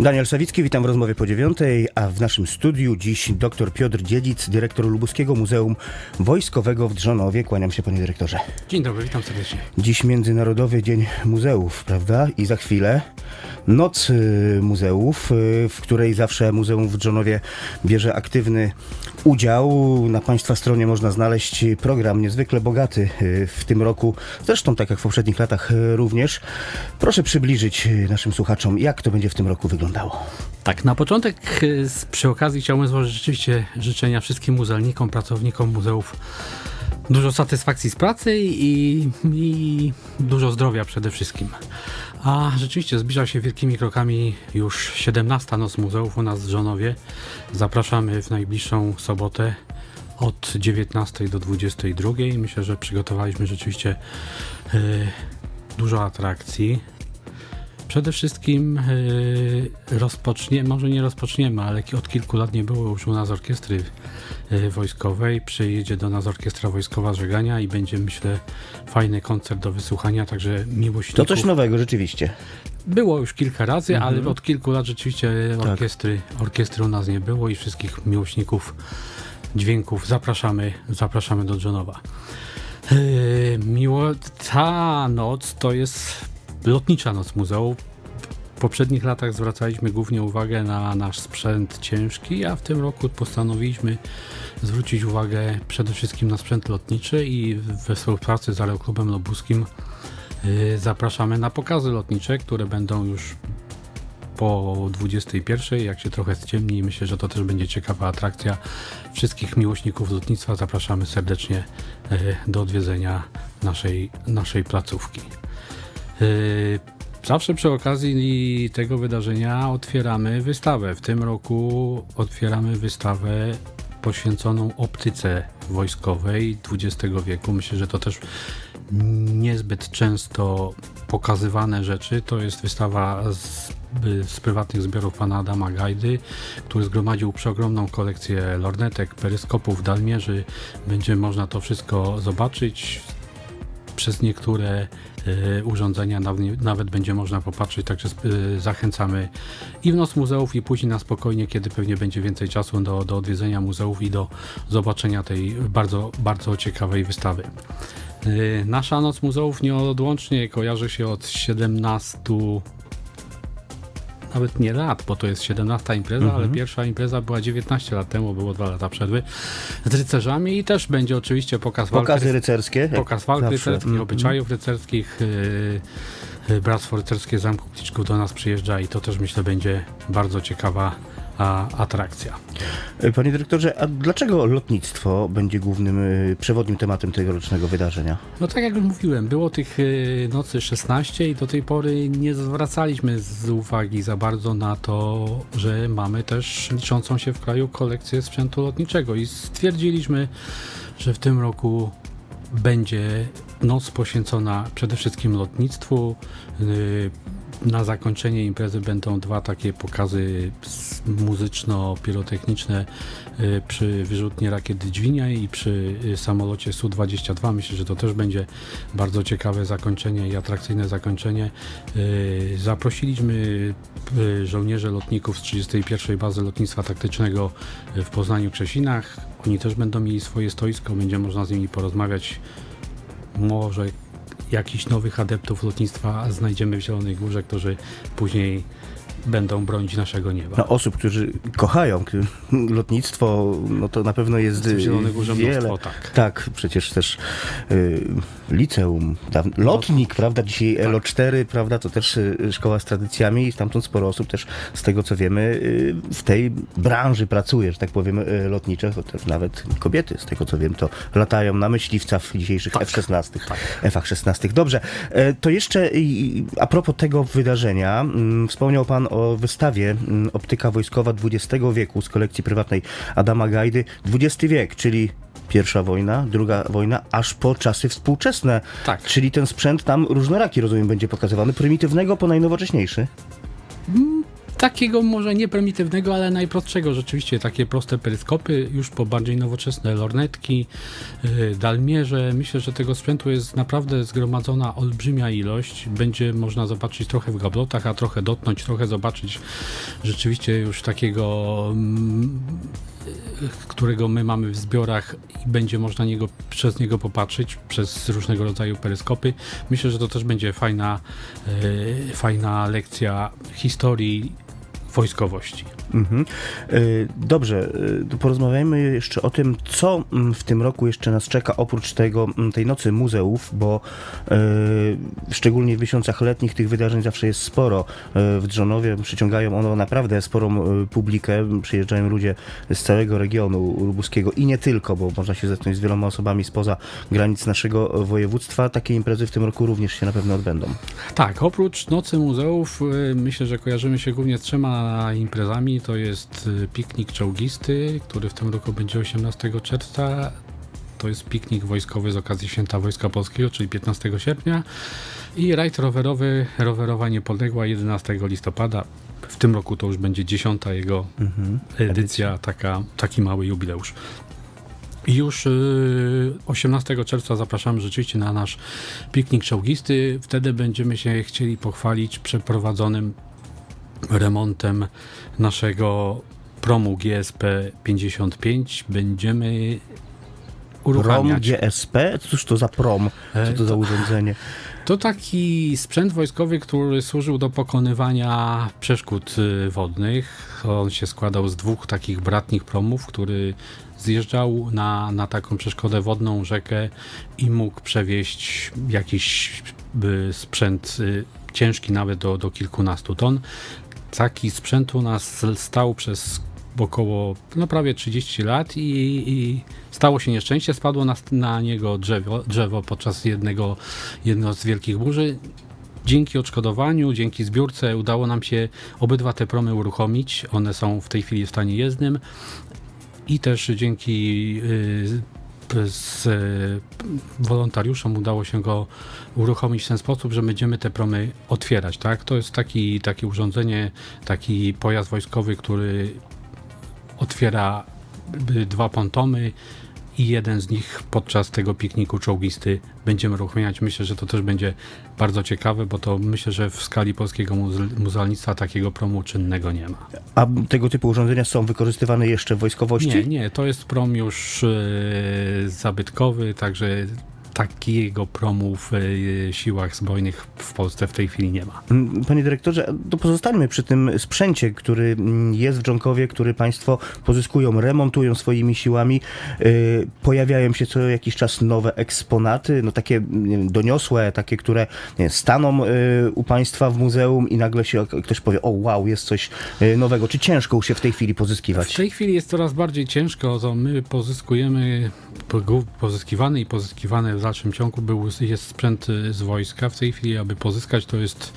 Daniel Sawicki, witam w rozmowie po dziewiątej, a w naszym studiu dziś dr Piotr Dziedzic, dyrektor Lubuskiego Muzeum Wojskowego w Drzonowie. Kłaniam się panie dyrektorze. Dzień dobry, witam serdecznie. Dziś Międzynarodowy Dzień Muzeów, prawda? I za chwilę Noc y, Muzeów, y, w której zawsze Muzeum w Drzonowie bierze aktywny udział. Na Państwa stronie można znaleźć program niezwykle bogaty y, w tym roku, zresztą tak jak w poprzednich latach również. Proszę przybliżyć naszym słuchaczom, jak to będzie w tym roku wyglądało. Tak, na początek z- przy okazji chciałbym złożyć rzeczywiście życzenia wszystkim muzealnikom, pracownikom muzeów dużo satysfakcji z pracy i, i dużo zdrowia przede wszystkim. A rzeczywiście zbliża się wielkimi krokami już 17 Noc Muzeów u nas w Żonowie. Zapraszamy w najbliższą sobotę od 19 do 22. Myślę, że przygotowaliśmy rzeczywiście y, dużo atrakcji. Przede wszystkim yy, rozpoczniemy, może nie rozpoczniemy, ale od kilku lat nie było już u nas orkiestry yy, wojskowej. Przyjedzie do nas orkiestra wojskowa żegania i będzie, myślę, fajny koncert do wysłuchania, także To miłośników. coś nowego rzeczywiście. Było już kilka razy, ale od kilku lat rzeczywiście Tak. orkiestry, orkiestry u nas nie było i wszystkich miłośników dźwięków zapraszamy, zapraszamy do Johnowa. Miło, ta noc to jest lotnicza noc muzeum. W poprzednich latach zwracaliśmy głównie uwagę na nasz sprzęt ciężki, a w tym roku postanowiliśmy zwrócić uwagę przede wszystkim na sprzęt lotniczy i we współpracy z Aeroklubem Lobuskim yy, zapraszamy na pokazy lotnicze, które będą już po 21, jak się trochę ściemni. Myślę, że to też będzie ciekawa atrakcja. Wszystkich miłośników lotnictwa zapraszamy serdecznie e, do odwiedzenia naszej, naszej placówki. E, Zawsze przy okazji tego wydarzenia otwieramy wystawę. W tym roku otwieramy wystawę poświęconą optyce wojskowej XX wieku. Myślę, że to też niezbyt często pokazywane rzeczy. To jest wystawa z, z prywatnych zbiorów pana Adama Gajdy, który zgromadził przeogromną kolekcję lornetek, peryskopów, dalmierzy. Będzie można to wszystko zobaczyć. Przez niektóre e, urządzenia naw- nawet będzie można popatrzeć, także e, zachęcamy i w noc muzeów i później na spokojnie, kiedy pewnie będzie więcej czasu do, do odwiedzenia muzeów i do zobaczenia tej bardzo, bardzo ciekawej wystawy. Y, Nasza Noc Muzeów nieodłącznie kojarzy się od 17 nawet nie lat, bo to jest 17 impreza, ale pierwsza impreza była 19 lat temu, było dwa lata przerwy z rycerzami i też będzie oczywiście pokaz walk Pokazy ryc- rycerskie. pokaz walk zawsze. rycerskich, Mhm. obyczajów rycerskich. y, y, Bractwo Rycerskie Zamku Kliczków do nas przyjeżdża i to też myślę będzie bardzo ciekawa atrakcja. Panie dyrektorze, a dlaczego lotnictwo będzie głównym, y, przewodnim tematem tegorocznego wydarzenia? No tak jak już mówiłem, było tych y, nocy 16 i do tej pory nie zwracaliśmy z uwagi za bardzo na to, że mamy też liczącą się w kraju kolekcję sprzętu lotniczego i stwierdziliśmy, że w tym roku będzie noc poświęcona przede wszystkim lotnictwu. Y, Na zakończenie imprezy będą dwa takie pokazy muzyczno-pirotechniczne y, przy wyrzutni rakiet Dźwignia i przy y, samolocie Su-22. Myślę, że to też będzie bardzo ciekawe zakończenie i atrakcyjne zakończenie. Zaprosiliśmy żołnierzy lotników z 31. Bazy Lotnictwa Taktycznego w Poznaniu Krzesinach. Oni też będą mieli swoje stoisko, będzie można z nimi porozmawiać. Może jakichś nowych adeptów lotnictwa znajdziemy w Zielonej Górze, którzy później będą bronić naszego nieba. No, osób, którzy kochają lotnictwo, no to na pewno jest w Zielonej y, Górze wiele. mnóstwo, tak. Tak, przecież też y, liceum, lotnik, prawda, dzisiaj Tak. LO4, prawda, to też y, szkoła z tradycjami i stamtąd sporo osób też z tego co wiemy y, w tej branży pracuje, że tak powiem, y, lotnicze, chociaż nawet kobiety z tego co wiem to latają na myśliwcach w dzisiejszych Tak. F-16, Tak. F-ach 16. Dobrze, e, to jeszcze a propos tego wydarzenia, mm, wspomniał Pan o wystawie mm, Optyka Wojskowa XX wieku z kolekcji prywatnej Adama Gajdy. XX wiek, czyli pierwsza wojna, druga wojna, aż po czasy współczesne. Tak. Czyli ten sprzęt tam różnoraki, rozumiem, będzie pokazywany, prymitywnego po najnowocześniejszy. Takiego może nie prymitywnego, ale najprostszego rzeczywiście, takie proste peryskopy, już po bardziej nowoczesne lornetki, yy, dalmierze. Myślę, że tego sprzętu jest naprawdę zgromadzona olbrzymia ilość. Będzie można zobaczyć trochę w gablotach, a trochę dotknąć, trochę zobaczyć rzeczywiście już takiego mm, którego my mamy w zbiorach i będzie można niego, przez niego popatrzeć, przez różnego rodzaju peryskopy. Myślę, że to też będzie fajna, e, fajna lekcja historii wojskowości. Mhm. Y, Dobrze, to porozmawiajmy jeszcze o tym, co mm, w tym roku jeszcze nas czeka oprócz tego, mm, tej nocy muzeów, bo y, szczególnie w miesiącach letnich tych wydarzeń zawsze jest sporo. W Drzonowie przyciągają one naprawdę sporą publikę. Przyjeżdżają ludzie z całego regionu lubuskiego i nie tylko, bo można się zetknąć z wieloma osobami spoza granic naszego województwa. Takie imprezy w tym roku również się na pewno odbędą. Tak, oprócz Nocy Muzeów myślę, że kojarzymy się głównie z trzema imprezami. To jest y, piknik czołgisty, który w tym roku będzie 18 czerwca. To jest piknik wojskowy z okazji Święta Wojska Polskiego, czyli 15 sierpnia. I rajd rowerowy, rowerowa niepodległa 11 listopada. W tym roku to już będzie dziesiąta jego Mhm. edycja, taka, taki mały jubileusz. Już y, 18 czerwca zapraszamy rzeczywiście na nasz piknik czołgisty. Wtedy będziemy się chcieli pochwalić przeprowadzonym remontem naszego promu GSP 55. Będziemy Prom uruchamiać. GSP? Cóż to za prom? Co E, to za urządzenie? To taki sprzęt wojskowy, który służył do pokonywania przeszkód y, wodnych. On się składał z dwóch takich bratnich promów, który zjeżdżał na, na taką przeszkodę wodną, rzekę i mógł przewieźć jakiś y, sprzęt y, ciężki nawet do, do kilkunastu ton. Taki sprzęt u nas stał przez około no prawie 30 lat i, i stało się nieszczęście, spadło na, na niego drzewo, drzewo podczas jednego, jednego z wielkich burzy. Dzięki odszkodowaniu, dzięki zbiórce udało nam się obydwa te promy uruchomić. One są w tej chwili w stanie jezdnym i też dzięki y, z y, wolontariuszom udało się go uruchomić w ten sposób, że będziemy te promy otwierać. Tak? To jest taki, takie urządzenie, taki pojazd wojskowy, który otwiera y, dwa pontomy i jeden z nich podczas tego pikniku czołgisty będziemy uruchamiać. Myślę, że to też będzie bardzo ciekawe, bo to myślę, że w skali polskiego muze- muzealnictwa takiego promu czynnego nie ma. A tego typu urządzenia są wykorzystywane jeszcze w wojskowości? Nie, nie, to jest prom już e, zabytkowy, także takiego promu w e, siłach zbrojnych w Polsce w tej chwili nie ma. Mm, Panie dyrektorze, to pozostańmy przy tym sprzęcie, który mm, jest w Dżonkowie, który Państwo pozyskują, remontują swoimi siłami. Yy, Pojawiają się co jakiś czas nowe eksponaty, no takie wiem, doniosłe, takie, które staną yy, u Państwa w muzeum i nagle się ktoś powie, o wow, jest coś nowego. Czy ciężko już się w tej chwili W pozyskiwać? tej chwili jest coraz bardziej ciężko, to my pozyskujemy, po- pozyskiwany i pozyskiwany w dalszym ciągu był, jest sprzęt y, z wojska. W tej chwili, aby pozyskać, to jest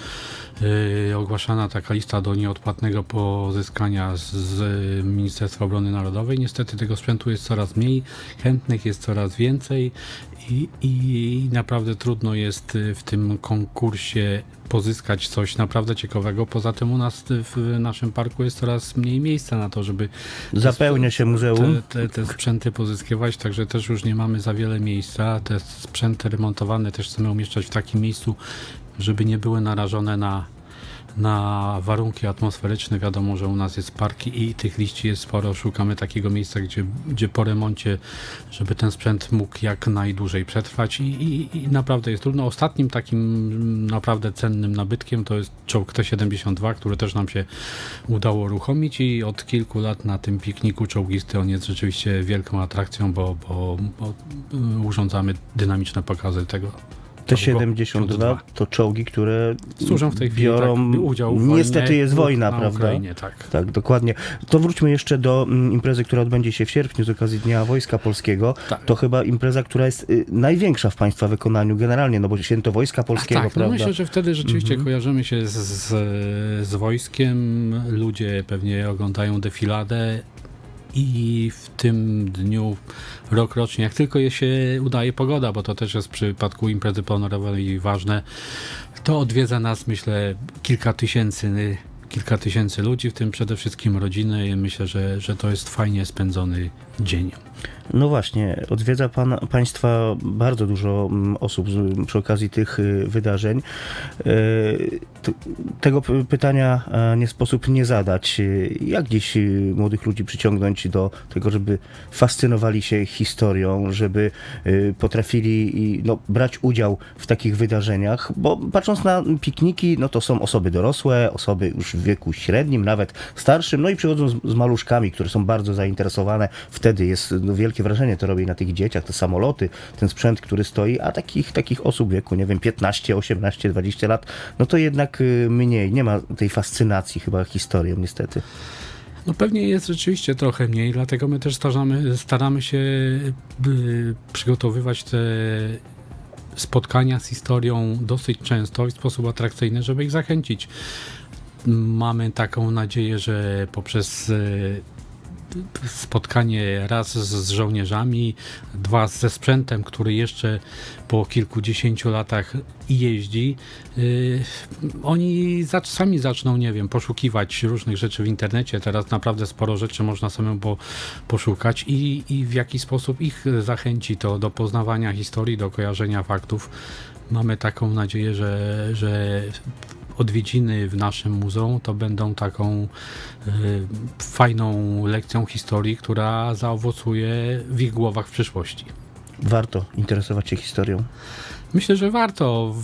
ogłaszana taka lista do nieodpłatnego pozyskania z, Ministerstwa Obrony Narodowej. Niestety tego sprzętu jest coraz mniej, chętnych jest coraz więcej i, i naprawdę trudno jest y, w tym konkursie pozyskać coś naprawdę ciekawego. Poza tym u nas y, w naszym parku jest coraz mniej miejsca na to, żeby Zapełnia się muzeum. te, te, te sprzęty pozyskiwać, także też już nie mamy za wiele miejsca. Te sprzęty remontowane też chcemy umieszczać w takim miejscu, żeby nie były narażone na, na warunki atmosferyczne. Wiadomo, że u nas jest park i tych liści jest sporo. Szukamy takiego miejsca, gdzie, gdzie po remoncie, żeby ten sprzęt mógł jak najdłużej przetrwać i, i, i naprawdę jest trudno. Ostatnim takim naprawdę cennym nabytkiem to jest czołg T-72, który też nam się udało uruchomić i od kilku lat na tym pikniku czołgisty on jest rzeczywiście wielką atrakcją, bo, bo, bo y, urządzamy dynamiczne pokazy tego. T-72 to czołgi, które Służą w tej chwili biorą tak, udział w wojnie Niestety jest wojna, na prawda? Ukrainie, tak. Tak, dokładnie. To wróćmy jeszcze do mm, imprezy, która odbędzie się w sierpniu z okazji Dnia Wojska Polskiego. Tak. To chyba impreza, która jest y, największa w Państwa wykonaniu generalnie, no bo święto Wojska Polskiego, tak, no prawda? myślę, że wtedy rzeczywiście kojarzymy się z, z, z wojskiem. Ludzie pewnie oglądają defiladę i w tym dniu rok rocznie, jak tylko je się udaje pogoda, bo to też jest w przypadku imprezy honorowej ważne, to odwiedza nas myślę kilka tysięcy kilka tysięcy ludzi, w tym przede wszystkim rodziny i myślę, że, że to jest fajnie spędzony dzień. No właśnie, odwiedza pan, państwa bardzo dużo mm, osób przy okazji tych y, wydarzeń. Y, Tego pytania e, nie sposób nie zadać. Y, Jak dziś młodych ludzi przyciągnąć do tego, żeby fascynowali się historią, żeby potrafili no, brać udział w takich wydarzeniach? Bo patrząc na pikniki, no to są osoby dorosłe, osoby już w wieku średnim, nawet starszym, no i przychodzą z, z maluszkami, które są bardzo zainteresowane. Wtedy jest no, wielkie wrażenie to robi na tych dzieciach, te samoloty, ten sprzęt, który stoi, a takich, takich osób w wieku, nie wiem, 15, 18, 20 lat, no to jednak y, mniej, nie ma tej fascynacji chyba historią niestety. No pewnie jest rzeczywiście trochę mniej, dlatego my też staramy, staramy się by, przygotowywać te spotkania z historią dosyć często i w sposób atrakcyjny, żeby ich zachęcić. Mamy taką nadzieję, że poprzez e, spotkanie raz z, żołnierzami, dwa ze sprzętem, który jeszcze po kilkudziesięciu latach jeździ, yy, oni zac- sami zaczną, nie wiem, poszukiwać różnych rzeczy w internecie. Teraz naprawdę sporo rzeczy można samemu po, poszukać i, i w jaki sposób ich zachęci to do poznawania historii, do kojarzenia faktów. Mamy taką nadzieję, że, że odwiedziny w naszym muzeum to będą taką y, fajną lekcją historii, która zaowocuje w ich głowach w przyszłości. Warto interesować się historią. Myślę, że warto.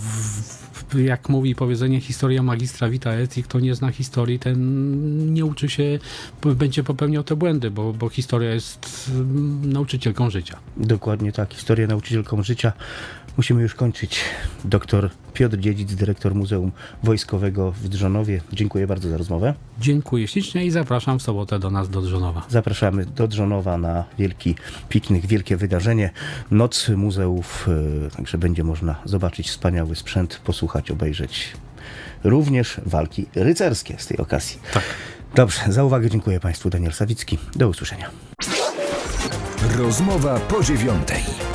Jak mówi powiedzenie historia magistra vita et, i kto nie zna historii, ten nie uczy się, będzie popełniał te błędy, bo, bo historia jest mm, nauczycielką życia. Dokładnie tak, historia nauczycielką życia. Musimy już kończyć. Doktor Piotr Dziedzic, dyrektor Muzeum Wojskowego w Drzonowie. Dziękuję bardzo za rozmowę. Dziękuję ślicznie i zapraszam w sobotę do nas do Drzonowa. Zapraszamy do Drzonowa na wielki piknik, wielkie wydarzenie. Noc muzeów, e, także będzie można zobaczyć wspaniały sprzęt, posłuchać, obejrzeć również walki rycerskie z tej okazji. Tak. Dobrze, za uwagę dziękuję Państwu. Daniel Sawicki. Do usłyszenia. Rozmowa po dziewiątej.